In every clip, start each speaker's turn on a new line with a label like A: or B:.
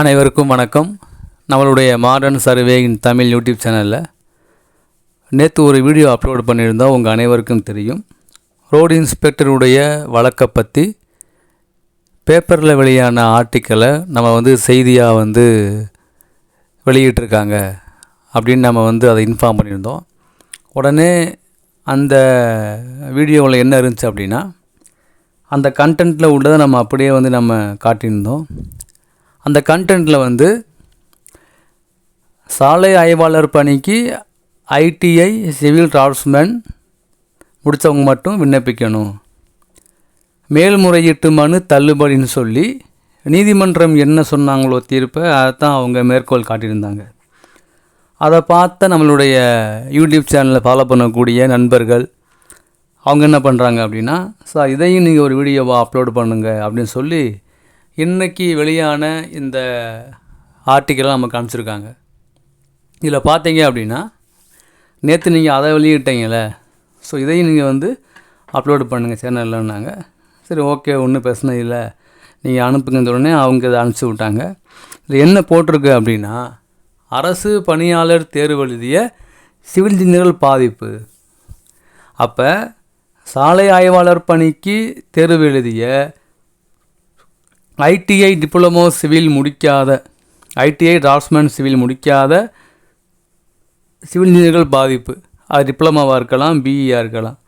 A: அனைவருக்கும் வணக்கம். நம்மளுடைய modern survey in Tamil YouTube சேனலில் நேற்று ஒரு வீடியோ அப்லோட் பண்ணியிருந்தோம். உங்கள் அனைவருக்கும் தெரியும். ரோடு இன்ஸ்பெக்டருடைய வழக்கை பற்றி பேப்பரில் வெளியான ஆர்டிக்கலை நம்ம வந்து செய்தியாக வந்து வெளியிட்டிருக்காங்க அப்படின்னு நம்ம வந்து அதை இன்ஃபார்ம் பண்ணியிருந்தோம். உடனே அந்த வீடியோவில் என்ன இருந்துச்சு அப்படின்னா அந்த கண்டென்ட்டில் உள்ளதை நம்ம அப்படியே வந்து நம்ம காட்டியிருந்தோம். அந்த கண்டென்ட்டில் வந்து சாலை ஆய்வாளர் பணிக்கு ஐடிஐ சிவில் டிராஃப்ட்ஸ்மேன் முடித்தவங்க மட்டும் விண்ணப்பிக்கணும். மேல்முறையீட்டு மனு தள்ளுபடின்னு சொல்லி நீதிமன்றம் என்ன சொன்னாங்களோ தீர்ப்பை அதைத்தான் அவங்க மேற்கோள் காட்டியிருந்தாங்க. அதை பார்த்த நம்மளுடைய யூடியூப் சேனலை ஃபாலோ பண்ணக்கூடிய நண்பர்கள் அவங்க என்ன பண்ணுறாங்க அப்படின்னா சார் இதையும் நீங்கள் ஒரு வீடியோவாக அப்லோட் பண்ணுங்கள் அப்படின்னு சொல்லி இன்றைக்கி வெளியான இந்த ஆர்டிக்கலாக நமக்கு அனுப்பிச்சிருக்காங்க இதில் பார்த்தீங்க அப்படின்னா நேற்று நீங்கள் அதை வெளியிட்டீங்களே ஸோ இதையும் நீங்கள் வந்து அப்லோடு பண்ணுங்கள் சேனல்லன்னாங்க. சரி ஓகே ஒன்றும் பிரச்சனை இல்லை. நீங்கள் அனுப்புங்கன்னு உடனே அவங்க இதை அனுப்பிச்சி விட்டாங்க. இதில் என்ன போட்டிருக்கு அப்படின்னா அரசு பணியாளர் தேர்வு எழுதிய சிவில் இன்ஜினியர்கள் பாதிப்பு. அப்போ சாலை ஆய்வாளர் பணிக்கு தேர்வு எழுதிய ஐடிஐ டிப்ளமோ சிவில் முடிக்காத ஐடிஐ டிராஃப்ட்ஸ்மேன் சிவில் முடிக்காத சிவில் இன்ஜினியர்கள் பாதிப்பு. அது டிப்ளமாவாக இருக்கலாம் பிஇயாக இருக்கலாம்.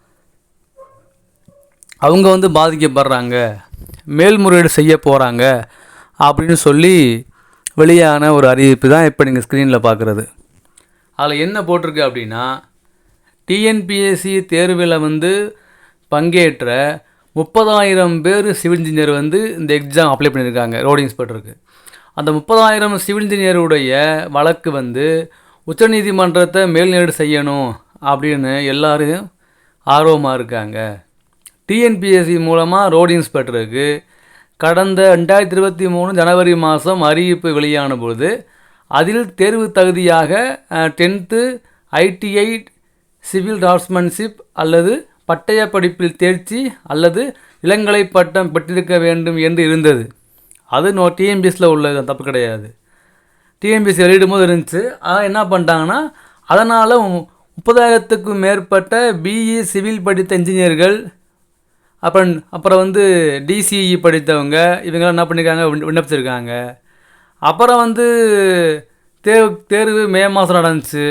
A: அவங்க வந்து பாதிக்கப்படுறாங்க. மேல்முறையீடு செய்ய போகிறாங்க அப்படின்னு சொல்லி வெளியான ஒரு அறிவிப்பு தான் இப்போ நீங்கள் ஸ்க்ரீனில் பார்க்குறது அதில் என்ன போட்டிருக்கு அப்படின்னா டிஎன்பிஎஸ்சி தேர்வில் வந்து பங்கேற்ற முப்பதாயிரம் பேர் சிவில் இன்ஜினியர் வந்து இந்த எக்ஸாம் அப்ளை பண்ணியிருக்காங்க ரோடு இன்ஸ்பெக்டருக்கு அந்த முப்பதாயிரம் சிவில் இன்ஜினியருடைய வழக்கு வந்து உச்சநீதிமன்றத்தை மேல்நீடு செய்யணும் அப்படின்னு எல்லோரும் ஆர்வமாக இருக்காங்க. டிஎன்பிஎஸ்சி மூலமாக ரோடு இன்ஸ்பெக்டருக்கு கடந்த ரெண்டாயிரத்தி இருபத்தி மூணு ஜனவரி மாதம் அறிவிப்பு வெளியான பொழுது அதில் தேர்வு தகுதியாக டென்த்து ஐடிஐ சிவில் டிராஃப்ட்ஸ்மேன்ஷிப் அல்லது பட்டய படிப்பில் தேர்ச்சி அல்லது இளங்கலை பட்டம் பெற்றிருக்க வேண்டும் என்று இருந்தது. அது நோ டிஎம்பிஎஸில் உள்ளது தப்பு கிடையாது. டிஎம்பிஎஸ் வெளியிடும் போது இருந்துச்சு. ஆனால் என்ன பண்ணிட்டாங்கன்னா அதனால் முப்பதாயிரத்துக்கும் மேற்பட்ட பிஇ சிவில் படித்த இன்ஜினியர்கள் அப்புறம் அப்புறம் வந்து டிசிஇ படித்தவங்க இவங்கெல்லாம் என்ன பண்ணியிருக்காங்க விண்ணப்பிச்சிருக்காங்க. அப்புறம் வந்து தேர்வு தேர்வு மே மாதம் நடந்துச்சு.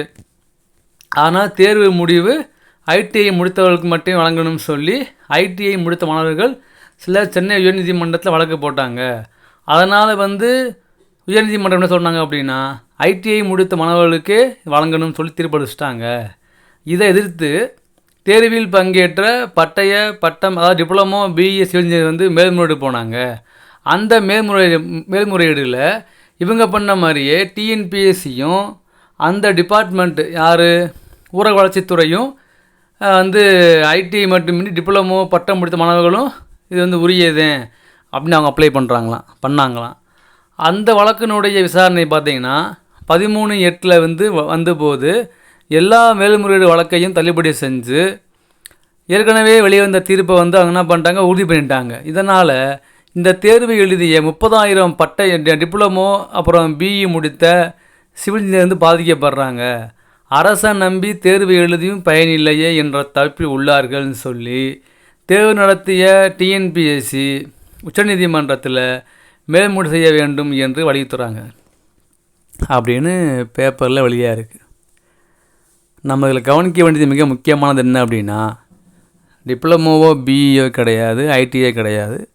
A: ஆனால் தேர்வு முடிவு ஐடிஐ முடித்தவர்களுக்கு மட்டும் வழங்கணும்னு சொல்லி ஐடிஐ முடித்த மாணவர்கள் சிலர் சென்னை உயர்நீதிமன்றத்தில் வழக்கு போட்டாங்க. அதனால் வந்து உயர்நீதிமன்றம் என்ன சொன்னாங்க அப்படின்னா ஐடிஐ முடித்த மாணவர்களுக்கே வழங்கணும்னு சொல்லி தீர்ப்பளிச்சிட்டாங்க. இதை எதிர்த்து தேர்வில் பங்கேற்ற பட்டய பட்டம் அதாவது டிப்ளமோ பிஇ சிவில் இன்ஜினியர் வந்து மேல்முறையீடு போனாங்க. அந்த மேல்முறையீடு மேல்முறையீடில் இவங்க பண்ண மாதிரியே டிஎன்பிஎஸ்சியும் அந்த டிபார்ட்மெண்ட் யார்? ஊரக வளர்ச்சித்துறையும் வந்து ஐடி மட்டுமின்றி டிப்ளமோ பட்டம் முடித்த மாணவர்களும் இது வந்து உரியதே அப்படின்னு அவங்க அப்ளை பண்ணுறாங்களாம் பண்ணாங்களாம். அந்த வழக்கினுடைய விசாரணை பார்த்திங்கன்னா பதிமூணு எட்டில் வந்து வ- வந்தபோது எல்லா மேல்முறையீடு வழக்கையும் தள்ளுபடி செஞ்சு ஏற்கனவே வெளிவந்த தீர்ப்பை வந்து அவங்க என்ன பண்ணிட்டாங்க உறுதி பண்ணிட்டாங்க. இதனால் இந்த தேர்வு எழுதிய முப்பதாயிரம் பட்டை டிப்ளமோ அப்புறம் பிஇ முடித்த சிவில் இன்ஜினியர் வந்து பாதிக்கப்படுறாங்க. அரசை நம்பி தேர்வு எழுதியும் பயனில்லையே என்ற தவிப்பில் உள்ளார்கள்னு சொல்லி தேர்வு நடத்திய டிஎன்பிஎஸ்சி உச்சநீதிமன்றத்தில் மேல்முடி செய்ய வேண்டும் என்று வலியுறுத்துகிறாங்க அப்படின்னு பேப்பரில் வெளியாக இருக்குது நம்ம இதில் கவனிக்க வேண்டியது மிக முக்கியமானது என்ன அப்படின்னா டிப்ளமோவோ பிஇஓ கிடையாது ஐடிஐ கிடையாது.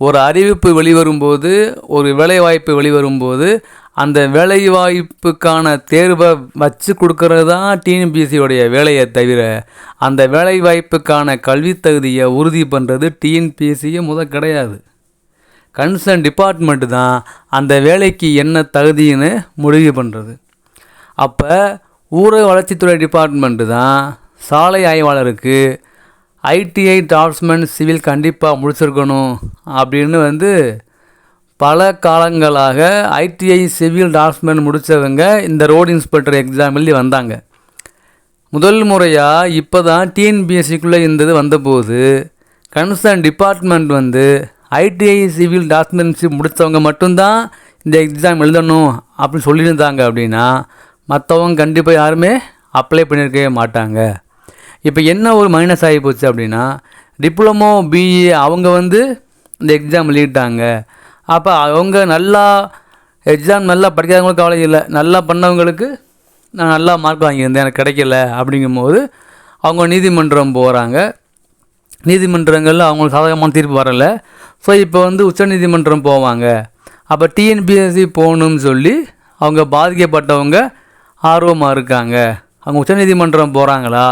A: ஒரு அறிவிப்பு வெளிவரும்போது ஒரு வேலைவாய்ப்பு வெளிவரும்போது அந்த வேலைவாய்ப்புக்கான தேர்வை வச்சு கொடுக்கறது தான் டிஎன்பிஎஸ்சியோடைய வேலையை தவிர அந்த வேலைவாய்ப்புக்கான கல்வி தகுதியை உறுதி பண்ணுறது டிஎன்பிஎஸ்சியே முத கிடையாது. கன்சர்ன் டிபார்ட்மெண்ட்டு தான் அந்த வேலைக்கு என்ன தகுதின்னு முடிவு பண்ணுறது அப்போ ஊரக வளர்ச்சித்துறை டிபார்ட்மெண்ட்டு தான் சாலை ஆய்வாளருக்கு ஐடிஐ டாப்ஸ்மேன் சிவில் கண்டிப்பாக முடிச்சிருக்கணும் அப்படின்னு வந்து பல காலங்களாக ஐடிஐ சிவில் டிராஃப்ட்ஸ்மேன் முடித்தவங்க இந்த ரோடு இன்ஸ்பெக்டர் எக்ஸாம் எழுதி வந்தாங்க. முதல் முறையாக இப்போ தான் டிஎன்பிஎஸ்சிக்குள்ளே இருந்தது வந்தபோது கன்சர்ன் டிபார்ட்மெண்ட் வந்து ஐடிஐ சிவில் டாக்குமெண்ட்ஷிப் முடித்தவங்க மட்டும்தான் இந்த எக்ஸாம் எழுதணும் அப்படின்னு சொல்லியிருந்தாங்க அப்படின்னா மற்றவங்க கண்டிப்பாக யாருமே அப்ளை பண்ணியிருக்கவே மாட்டாங்க. இப்போ என்ன ஒரு மைனஸ் ஆகி போச்சு அப்படின்னா டிப்ளமோ பிஇ அவங்க வந்து இந்த எக்ஸாம் எழுதிட்டாங்க. அப்போ அவங்க நல்லா எக்ஸாம் நல்லா படிக்காதவங்களுக்கு கவலை இல்லை. நல்லா பண்ணவங்களுக்கு நான் நல்லா மார்க் வாங்கியிருந்தேன். எனக்கு கிடைக்கல. அப்படிங்கும்போது அவங்க நீதிமன்றம் போகிறாங்க நீதிமன்றங்களில் அவங்களுக்கு சாதகமான தீர்ப்பு வரலை. ஸோ இப்போ வந்து உச்சநீதிமன்றம் போவாங்க. அப்போ டிஎன்பிஎஸ்சி போகணும்னு சொல்லி அவங்க பாதிக்கப்பட்டவங்க ஆர்வமாக இருக்காங்க. அவங்க உச்சநீதிமன்றம் போகிறாங்களா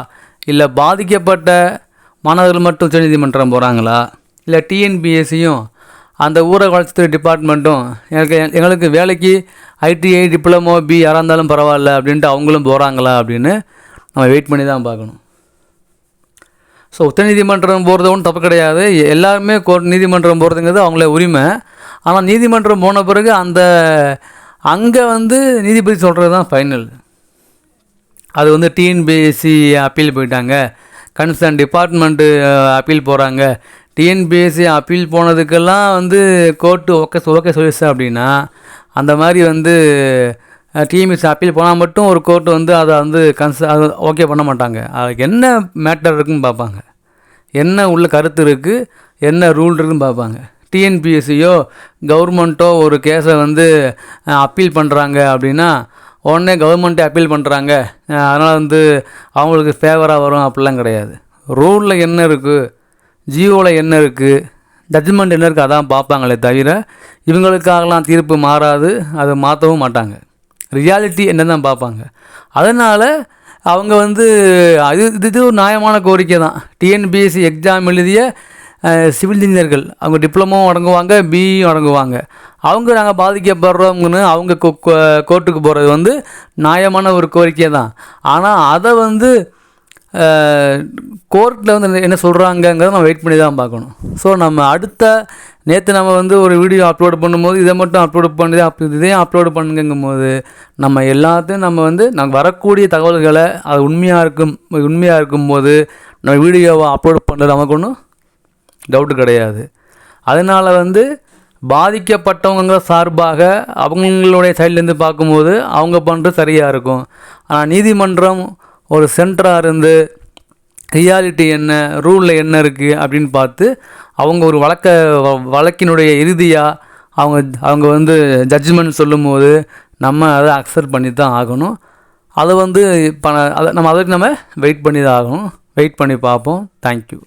A: இல்லை பாதிக்கப்பட்ட மாணவர்கள் மட்டும் உச்சநீதிமன்றம் போகிறாங்களா இல்லை டிஎன்பிஎஸ்சியும் அந்த ஊரக வளர்ச்சித்துறை டிபார்ட்மெண்ட்டும் எனக்கு எங்களுக்கு வேலைக்கு ஐடிஐ டிப்ளமோ பி யாராக இருந்தாலும் பரவாயில்ல அப்படின்ட்டு அவங்களும் போகிறாங்களா அப்படின்னு நம்ம வெயிட் பண்ணி தான் பார்க்கணும். ஸோ உச்சநீதிமன்றம் போகிறது ஒன்றும் தப்பு கிடையாது. எல்லாருமே கோர்ட் நீதிமன்றம் போகிறதுங்கிறது அவங்கள உரிமை. ஆனால் நீதிமன்றம் போன பிறகு அந்த அங்கே வந்து நீதிபதி சொல்கிறது தான் ஃபைனல் அது வந்து டிஎன்பிஎஸ்சி அப்பீல் போயிட்டாங்க. கன்சர்ன் டிபார்ட்மெண்ட்டு அப்பீல் போகிறாங்க டிஎன்பிஎஸ்சி அப்பீல் போனதுக்கெல்லாம் வந்து கோர்ட்டு ஓகே ஓகே சொல்லிடுச்சு அப்படின்னா அந்த மாதிரி வந்து டிஎன்பிஎஸ்சி அப்பீல் போனால் மட்டும் ஒரு கோர்ட்டு வந்து அதை வந்து கன்ச அது ஓகே பண்ண மாட்டாங்க. அதுக்கு என்ன மேட்டர் இருக்குன்னு பார்ப்பாங்க. என்ன உள்ள கருத்து இருக்குது என்ன ரூல் இருக்குன்னு பார்ப்பாங்க. டிஎன்பிஎஸ்சியோ கவர்மெண்ட்டோ ஒரு கேஸை வந்து அப்பீல் பண்ணுறாங்க அப்படின்னா உடனே கவர்மெண்ட்டே அப்பீல் பண்ணுறாங்க அதனால் வந்து அவங்களுக்கு ஃபேவராக வரும் அப்படிலாம் கிடையாது. ரூலில் என்ன இருக்குது ஜியோவில் என்ன இருக்குது ஜட்ஜ்மெண்ட் என்ன இருக்குது அதான் பார்ப்பாங்களே தவிர இவங்களுக்காகலாம் தீர்ப்பு மாறாது அதை மாற்றவும் மாட்டாங்க. ரியாலிட்டி என்ன தான் பார்ப்பாங்க. அதனால் அவங்க வந்து அது இது இது ஒரு நியாயமான கோரிக்கை தான். டிஎன்பிஎஸ்சி எக்ஸாம் எழுதிய சிவில் இன்ஜினியர்கள் அவங்க டிப்ளமோவும் அடங்குவாங்க பிஇயும் அடங்குவாங்க. அவங்க நாங்கள் பாதிக்கப்படுறவங்கன்னு அவங்க கோ- கோ- கோர்ட்டுக்கு போகிறது வந்து நியாயமான ஒரு கோரிக்கை தான். ஆனால் அதை வந்து கோர்ட்டில் வந்து என்ன சொல்கிறாங்கங்கிறத நம்ம வெயிட் பண்ணி தான் பார்க்கணும். ஸோ நம்ம அடுத்த நேற்று நம்ம வந்து ஒரு வீடியோ அப்லோடு பண்ணும்போது இதை மட்டும் அப்லோட் பண்ணி அப்படி இதையும் அப்லோட் பண்ணுங்கும் போது நம்ம எல்லாத்தையும் நம்ம வந்து நாங்கள் வரக்கூடிய தகவல்களை அது உண்மையாக இருக்கும் உண்மையாக இருக்கும்போது நம்ம வீடியோவை அப்லோட் பண்ணுறது நமக்கு ஒன்றும் டவுட்டு கிடையாது. அதனால் வந்து பாதிக்கப்பட்டவங்க சார்பாக அவங்களுடைய சைட்லேருந்து பார்க்கும்போது அவங்க பண்ணுறது சரியாக இருக்கும். ஆனால் நீதிமன்றம் ஒரு சென்டராக இருந்து ரியாலிட்டி என்ன ரூலில் என்ன இருக்குது அப்படின்னு பார்த்து அவங்க ஒரு வழக்க வழக்கினுடைய இறுதியாக அவங்க அவங்க வந்து ஜட்ஜ்மெண்ட் சொல்லும்போது நம்ம அதை அக்செப்ட் பண்ணி தான் ஆகணும். அதை வந்து இப்போ அதை நம்ம அதுக்கு நம்ம வெயிட் பண்ணி தான் ஆகணும். வெயிட் பண்ணி பார்ப்போம். தேங்க்யூ